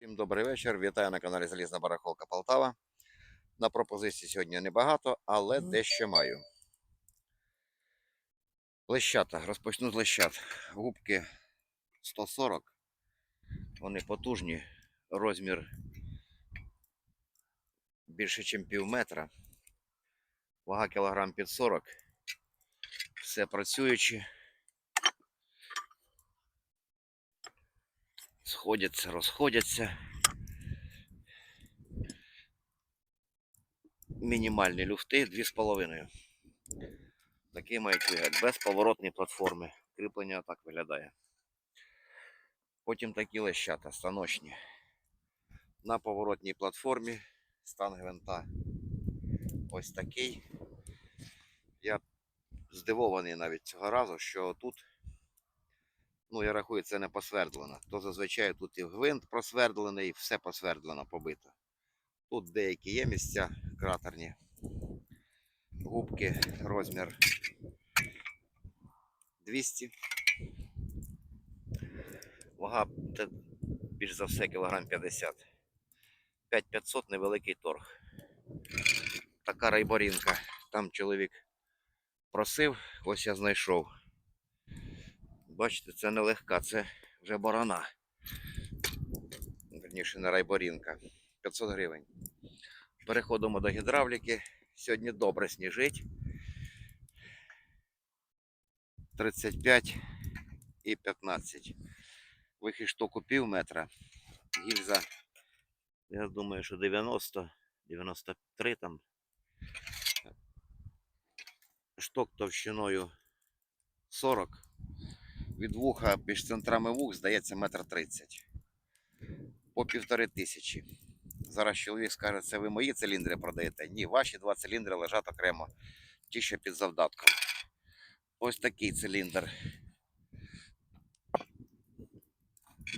Всім добрий вечір. Вітаю на каналі Залізна Барахолка Полтава. На пропозиції сьогодні небагато, але дещо маю. Лещата. Розпочну з лещат. Губки 140. Вони потужні. Розмір більше, ніж пів метра. Вага кілограм під 40. Все працюючи. Сходяться, розходяться. Мінімальні люфти 2,5. Такий мають вигляд. Без платформи. Кріплення так виглядає. Потім такі лещата станочні. На поворотній платформі стан гвинта ось такий. Я здивований навіть цього разу, що тут ну я рахую, це не посвердлено. То зазвичай тут і гвинт просвердлений, все посвердлено, побито. Тут деякі є місця кратерні. Губки розмір 200. Вага більш за все кілограм 50. 5500 невеликий торг. Така райборінка. Там чоловік просив, ось я знайшов. Бачите, це не легка, це вже борона. Верніше не райборінка. 500 гривень. Переходимо до гідравліки. Сьогодні добре сніжить. 35 і 15. Вихід штоку пів метра. Гільза, я думаю, що 90, 93 там. Шток товщиною 40 від вуха між центрами вух, здається, метр тридцять. По півтори тисячі. Зараз чоловік скаже, це ви мої циліндри продаєте? Ні, ваші два циліндри лежать окремо. Ті, що під завдатком. Ось такий циліндр.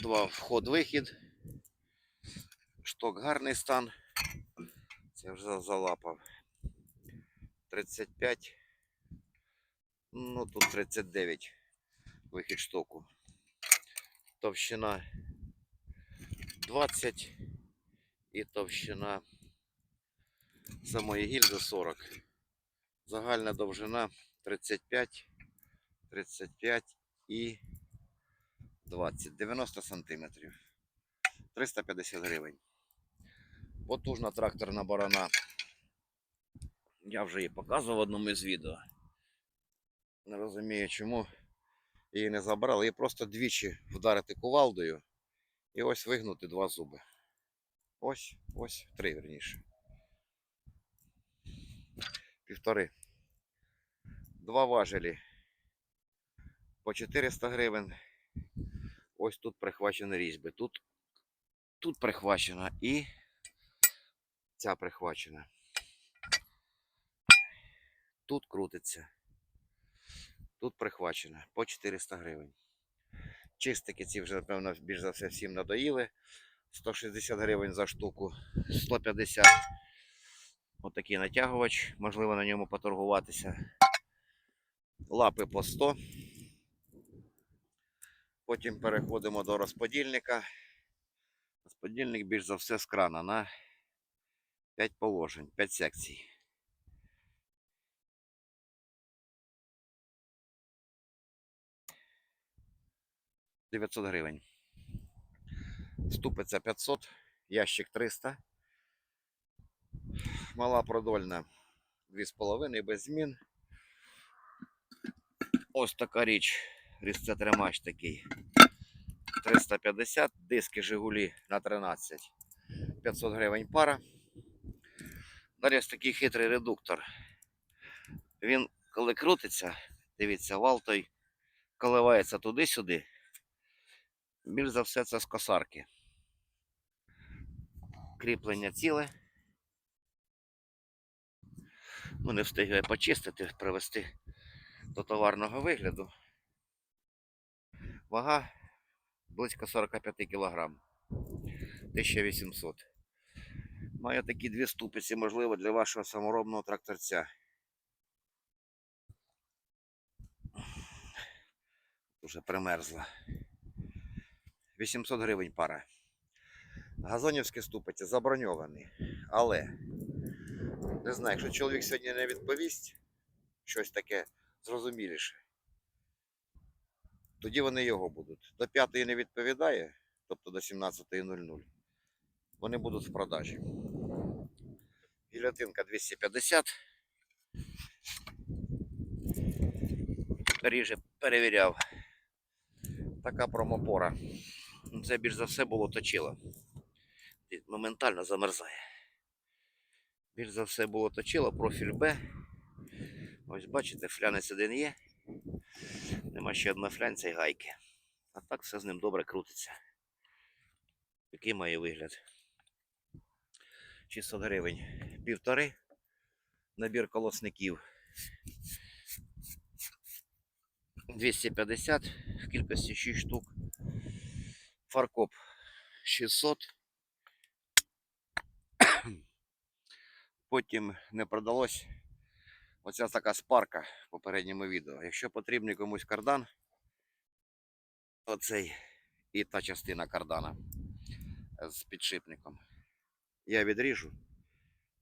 Два вход-вихід. Шток гарний стан. Це вже залапав. 35. Ну тут 39 вихід штоку. Товщина 20 і товщина самої гільзи 40. Загальна довжина 35, 35 і 20, 90 сантиметрів. 350 гривень. Потужна тракторна борона. Я вже її показував в одному із відео. Не розумію чому її не забрали. Її просто двічі вдарити кувалдою і ось вигнути два зуби. Ось, ось, три верніше. Півтори. Два важелі по 400 гривень. Ось тут прихвачені різьби. Тут, тут прихвачена і ця прихвачена. Тут крутиться. Тут прихвачено по 400 гривень. Чистики ці вже, напевно, більш за все всім надоїли. 160 гривень за штуку, 150. Отакий натягувач, можливо на ньому поторгуватися. Лапи по 100. Потім переходимо до розподільника. Розподільник більш за все з крана на 5 положень, 5 секцій. – 900 гривень. Ступиця 500, ящик 300. Мала продольна 2,5 без змін. Ось така річ. Різцетримач такий. 350, диски Жигулі на 13. 500 гривень пара. Далі ось такий хитрий редуктор. Він, коли крутиться, дивіться, вал той коливається туди-сюди. Більш за все це з косарки. Кріплення ціле. Ну, не встиг я почистити, привести до товарного вигляду. Вага близько 45 кг. 1800. Маю такі дві ступиці, можливо, для вашого саморобного тракторця. Уже примерзла. 800 гривень пара. Газонівські ступиці заброньовані. Але не знаю, якщо чоловік сьогодні не відповість щось таке зрозуміліше, тоді вони його будуть. До 5 не відповідає, тобто до 17.00. Вони будуть в продажі. Гілятинка 250. Ріже перевіряв. Така промопора. Це більш за все було точило. Моментально замерзає. Більш за все було точило, профіль Б. Ось бачите, флянець один є. Нема ще одна флянця і гайки. А так все з ним добре крутиться. Такий має вигляд. 600 гривень. Півтори. Набір колосників. 250 в кількості 6 штук. Фаркоп 600. Потім не продалось. Оця така спарка в попередньому відео. Якщо потрібний комусь кардан, оцей і та частина кардана з підшипником. Я відріжу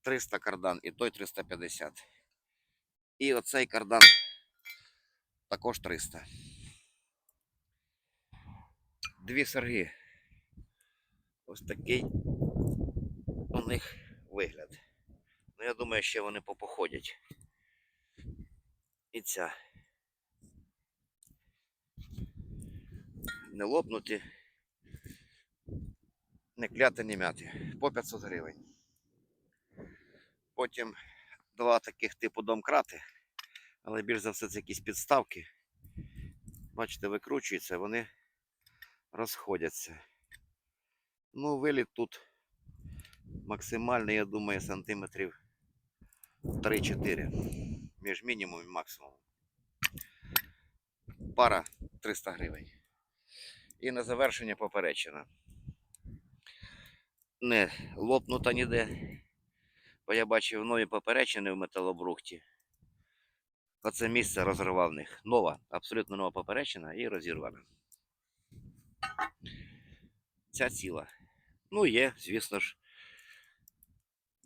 300 кардан і той 350. І оцей кардан також 300. Дві серги. Ось такий у них вигляд. Ну, я думаю, ще вони попоходять. І ця. Не лопнуті, не кляти, не мяти. По 500 гривень. Потім два таких типу домкрати, але більш за все це якісь підставки. Бачите, викручуються, вони розходяться. Ну, виліт тут максимальний, я думаю, сантиметрів 3-4 між мінімумом і максимумом. Пара 300 гривень. І на завершення поперечина. Не лопнута ніде. Бо я бачив нові поперечини в металобрухті. Оце місце розривав в них. Нова, абсолютно нова поперечина і розірвана. Ця ціла. Ну, є, звісно ж,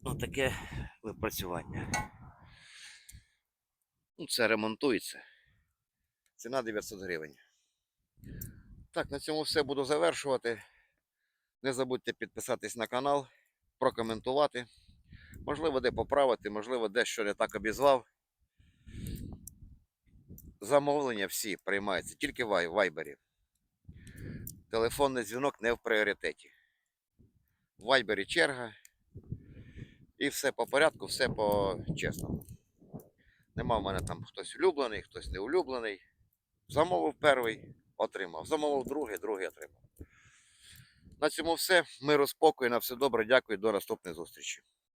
ну, таке випрацювання. Ну, це ремонтується. Ціна 900 гривень. Так, на цьому все буду завершувати. Не забудьте підписатись на канал, прокоментувати. Можливо, де поправити, можливо, дещо не так обізвав. Замовлення всі приймаються тільки в вай- вайбері. Телефонний дзвінок не в пріоритеті. В вайбері черга. І все по порядку, все по чесному. Нема в мене там хтось улюблений, хтось не улюблений. Замовив перший, отримав. Замовив другий, другий отримав. На цьому все. Миру, спокою, на все добре. Дякую, до наступної зустрічі.